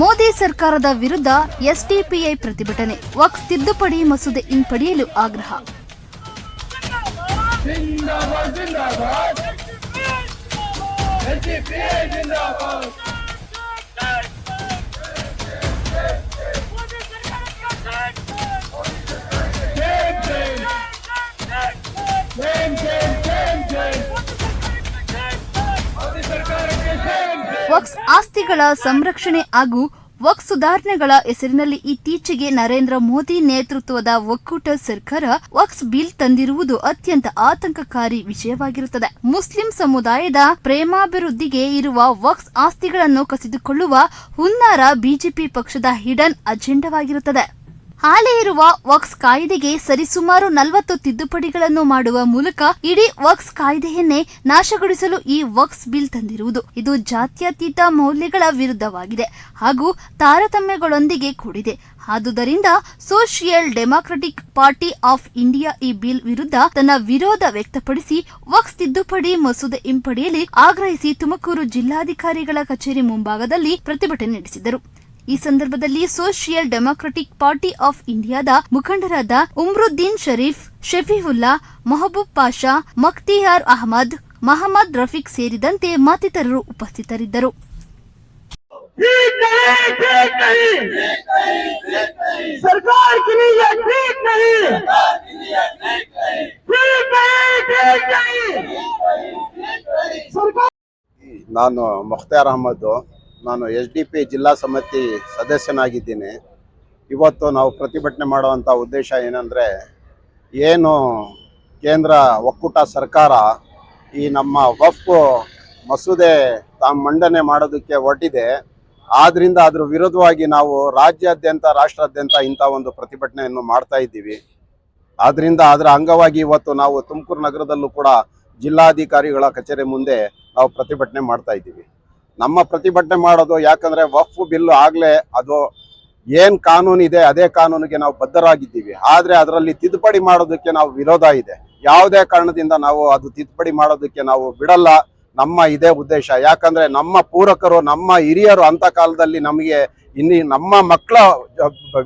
ಮೋದಿ ಸರ್ಕಾರದ ವಿರುದ್ಧ ಎಸ್ಡಿಪಿಐ ಪ್ರತಿಭಟನೆ ವಕ್ಸ್ ತಿದ್ದುಪಡಿ ಮಸೂದೆ ಹಿಂಪಡೆಯಲು ಆಗ್ರಹ. ಜಿಂದಾಬಾದ್ ಜಿಂದಾಬಾದ್. ವಕ್ಸ್ ಆಸ್ತಿಗಳ ಸಂರಕ್ಷಣೆ ಹಾಗೂ ವಕ್ಸ್ ಸುಧಾರಣೆಗಳ ಹೆಸರಿನಲ್ಲಿ ಇತ್ತೀಚೆಗೆ ನರೇಂದ್ರ ಮೋದಿ ನೇತೃತ್ವದ ಒಕ್ಕೂಟ ಸರ್ಕಾರ ವಕ್ಸ್ ಬಿಲ್ ತಂದಿರುವುದು ಅತ್ಯಂತ ಆತಂಕಕಾರಿ ವಿಷಯವಾಗಿರುತ್ತದೆ. ಮುಸ್ಲಿಂ ಸಮುದಾಯದ ಪ್ರೇಮಾಭಿವೃದ್ಧಿಗೆ ಇರುವ ವಕ್ಸ್ ಆಸ್ತಿಗಳನ್ನು ಕಸಿದುಕೊಳ್ಳುವ ಹುನ್ನಾರ ಬಿಜೆಪಿ ಪಕ್ಷದ ಹಿಡನ್ ಅಜೆಂಡವಾಗಿರುತ್ತದೆ. ಹಾಲಿ ಇರುವ ವಕ್ಸ್ ಕಾಯ್ದೆಗೆ ಸರಿಸುಮಾರು ನಲವತ್ತು ತಿದ್ದುಪಡಿಗಳನ್ನು ಮಾಡುವ ಮೂಲಕ ಇಡೀ ವಕ್ಸ್ ಕಾಯ್ದೆಯನ್ನೇ ನಾಶಗೊಳಿಸಲು ಈ ವಕ್ಸ್ ಬಿಲ್ ತಂದಿರುವುದು. ಇದು ಜಾತ್ಯತೀತ ಮೌಲ್ಯಗಳ ವಿರುದ್ಧವಾಗಿದೆ ಹಾಗೂ ತಾರತಮ್ಯಗಳೊಂದಿಗೆ ಕೂಡಿದೆ. ಆದುದರಿಂದ social democratic party of India ಈ ಬಿಲ್ ವಿರುದ್ಧ ತನ್ನ ವಿರೋಧ ವ್ಯಕ್ತಪಡಿಸಿ ವಕ್ಸ್ ತಿದ್ದುಪಡಿ ಮಸೂದೆ ಹಿಂಪಡೆಯಲಿ ಆಗ್ರಹಿಸಿ ತುಮಕೂರು ಜಿಲ್ಲಾಧಿಕಾರಿಗಳ ಕಚೇರಿ ಮುಂಭಾಗದಲ್ಲಿ ಪ್ರತಿಭಟನೆ ನಡೆಸಿದರು. ಈ ಸಂದರ್ಭದಲ್ಲಿ ಸೋಷಿಯಲ್ ಡೆಮಾಕ್ರೆಟಿಕ್ ಪಾರ್ಟಿ ಆಫ್ ಇಂಡಿಯಾದ ಮುಖಂಡರಾದ ಉಮ್ರುದ್ದೀನ್ ಶರೀಫ್ ಶಫೀವುಲ್ಲಾ ಮೊಹಬೂಬ್ ಪಾಷಾ ಮಕ್ತಿಯಾರ್ ಅಹಮದ್, ಮಹಮ್ಮದ್ ರಫೀಕ್ ಸೇರಿದಂತೆ ಮತ್ತಿತರರು ಉಪಸ್ಥಿತರಿದ್ದರು. ನಾನು ಮುಖ್ತಾರ್ ಅಹಮದ್ ನಾನು ಎಸ್ ಡಿ ಪಿ ಜಿಲ್ಲಾ ಸಮಿತಿ ಸದಸ್ಯನಾಗಿದ್ದೀನಿ. ಇವತ್ತು ನಾವು ಪ್ರತಿಭಟನೆ ಮಾಡುವಂಥ ಉದ್ದೇಶ ಏನಂದರೆ, ಏನು ಕೇಂದ್ರ ಒಕ್ಕೂಟ ಸರ್ಕಾರ ಈ ನಮ್ಮ ವಫ್ ಮಸೂದೆ ತಾವು ಮಂಡನೆ ಮಾಡೋದಕ್ಕೆ ಹೊರಟಿದೆ. ಆದ್ದರಿಂದ ಅದ್ರ ವಿರುದ್ಧವಾಗಿ ನಾವು ರಾಜ್ಯಾದ್ಯಂತ, ರಾಷ್ಟ್ರಾದ್ಯಂತ ಇಂಥ ಒಂದು ಪ್ರತಿಭಟನೆಯನ್ನು ಮಾಡ್ತಾ ಇದ್ದೀವಿ. ಆದ್ದರಿಂದ ಅದರ ಅಂಗವಾಗಿ ಇವತ್ತು ನಾವು ತುಮಕೂರು ನಗರದಲ್ಲೂ ಕೂಡ ಜಿಲ್ಲಾಧಿಕಾರಿಗಳ ಕಚೇರಿ ಮುಂದೆ ನಾವು ಪ್ರತಿಭಟನೆ ಮಾಡ್ತಾ ಇದ್ದೀವಿ. ನಮ್ಮ ಪ್ರತಿಭಟನೆ ಮಾಡೋದು ಯಾಕಂದ್ರೆ ವಫ್ ಬಿಲ್ ಆಗ್ಲೇ ಅದು ಏನ್ ಕಾನೂನು ಇದೆ ಅದೇ ಕಾನೂನಿಗೆ ನಾವು ಬದ್ಧರಾಗಿದ್ದೀವಿ. ಆದ್ರೆ ಅದರಲ್ಲಿ ತಿದ್ದುಪಡಿ ಮಾಡೋದಕ್ಕೆ ನಾವು ವಿರೋಧ ಇದೆ. ಯಾವುದೇ ಕಾರಣದಿಂದ ನಾವು ಅದು ತಿದ್ದುಪಡಿ ಮಾಡೋದಕ್ಕೆ ನಾವು ಬಿಡಲ್ಲ. ನಮ್ಮ ಇದೇ ಉದ್ದೇಶ. ಯಾಕಂದ್ರೆ ನಮ್ಮ ಪೂರಕರು, ನಮ್ಮ ಹಿರಿಯರು ಅಂತ ಕಾಲದಲ್ಲಿ ನಮಗೆ ಇನ್ನಿ ನಮ್ಮ ಮಕ್ಕಳ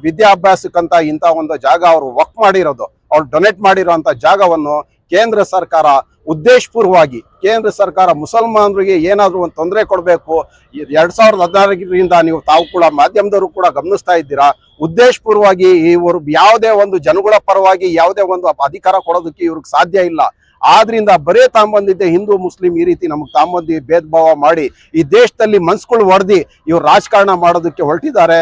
ವಿದ್ಯಾಭ್ಯಾಸಕ್ಕಂತ ಇಂಥ ಒಂದು ಜಾಗ ಅವರು ವಕ್ ಮಾಡಿರೋದು, ಅವ್ರು ಡೊನೇಟ್ ಮಾಡಿರೋಂಥ ಜಾಗವನ್ನು ಕೇಂದ್ರ ಸರ್ಕಾರ ಉದ್ದೇಶಪೂರ್ವವಾಗಿ ಕೇಂದ್ರ ಸರ್ಕಾರ ಮುಸಲ್ಮಾನರಿಗೆ ಏನಾದರೂ ಒಂದು ತೊಂದರೆ ಕೊಡಬೇಕು ಎರಡು ಸಾವಿರದ ಹದಿನಾರರಿಂದ ನೀವು ತಾವು ಕೂಡ ಮಾಧ್ಯಮದವರು ಕೂಡ ಗಮನಿಸ್ತಾ ಇದ್ದೀರಾ? ಉದ್ದೇಶಪೂರ್ವವಾಗಿ ಇವರು ಯಾವುದೇ ಒಂದು ಜನಗಳ ಪರವಾಗಿ ಯಾವುದೇ ಒಂದು ಅಧಿಕಾರ ಕೊಡೋದಕ್ಕೆ ಇವ್ರಿಗೆ ಸಾಧ್ಯ ಇಲ್ಲ. ಆದ್ರಿಂದ ಬರೇ ತಾಂಬಂದಿದ್ದೆ ಹಿಂದೂ, ಮುಸ್ಲಿಂ ಈ ರೀತಿ ನಮಗೆ ತಾಂಬಂದಿ ಭೇದ ಭಾವ ಮಾಡಿ, ಈ ದೇಶದಲ್ಲಿ ಮನ್ಸ್ಗಳು ಹೊಡೆದಿ ಇವ್ರು ರಾಜಕಾರಣ ಮಾಡೋದಕ್ಕೆ ಹೊರಟಿದ್ದಾರೆ.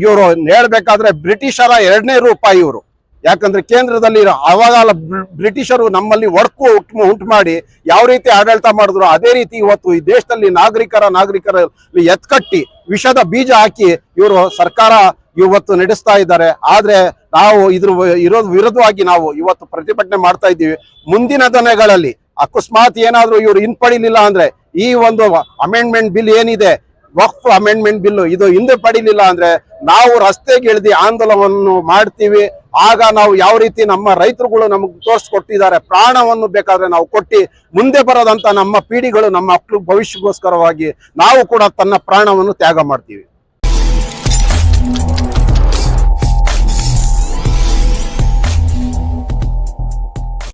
ಇವರು ಹೇಳ್ಬೇಕಾದ್ರೆ ಬ್ರಿಟಿಷರ ಎರಡನೇ ರೂಪಾಯಿ ಇವರು. ಯಾಕಂದ್ರೆ ಕೇಂದ್ರದಲ್ಲಿ ಇರೋ ಅವಾಗಲ ಬ್ರಿಟಿಷರು ನಮ್ಮಲ್ಲಿ ಒಡಕು ಉಂಟು ಉಂಟು ಮಾಡಿ ಯಾವ ರೀತಿ ಆಡಳಿತ ಮಾಡಿದ್ರು, ಅದೇ ರೀತಿ ಇವತ್ತು ಈ ದೇಶದಲ್ಲಿ ನಾಗರಿಕರ ನಾಗರಿಕರ ಎತ್ಕಟ್ಟಿ ವಿಷದ ಬೀಜ ಹಾಕಿ ಇವರು ಸರ್ಕಾರ ಇವತ್ತು ನಡೆಸ್ತಾ ಇದ್ದಾರೆ. ಆದ್ರೆ ನಾವು ಇದ್ರ ಇರೋದ್ ವಿರುದ್ಧವಾಗಿ ನಾವು ಇವತ್ತು ಪ್ರತಿಭಟನೆ ಮಾಡ್ತಾ ಇದ್ದೀವಿ. ಮುಂದಿನ ದಿನಗಳಲ್ಲಿ ಅಕಸ್ಮಾತ್ ಏನಾದ್ರೂ ಇವರು ಹಿಂಪಡಿಲಿಲ್ಲ ಅಂದ್ರೆ ಈ ಒಂದು ಅಮೆಂಡ್ಮೆಂಟ್ ಬಿಲ್ ಏನಿದೆ ವಕ್ಫ್ ಅಮೆಂಡ್ಮೆಂಟ್ ಬಿಲ್ ಇದು ಹಿಂದೆ ಪಡಿಲಿಲ್ಲ ಅಂದ್ರೆ ನಾವು ರಸ್ತೆಗೆ ಇಳಿದು ಆಂದೋಲನವನ್ನು ಮಾಡ್ತೀವಿ. ಆಗ ನಾವು ಯಾವ ರೀತಿ ನಮ್ಮ ರೈತರುಗಳು ನಮಗೆ ತೋರಿಸ್ಕೊಟ್ಟಿದ್ದಾರೆ ಪ್ರಾಣವನ್ನು ಬೇಕಾದ್ರೆ ನಾವು ಕೊಟ್ಟು ಮುಂದೆ ಬರೋದಂತ ನಮ್ಮ ಪೀಡಿಗಳು ನಮ್ಮ ಮಕ್ಕಳು ಭವಿಷ್ಯಗೋಸ್ಕರವಾಗಿ ನಾವು ಕೂಡ ತನ್ನ ಪ್ರಾಣವನ್ನು ತ್ಯಾಗ ಮಾಡ್ತೀವಿ.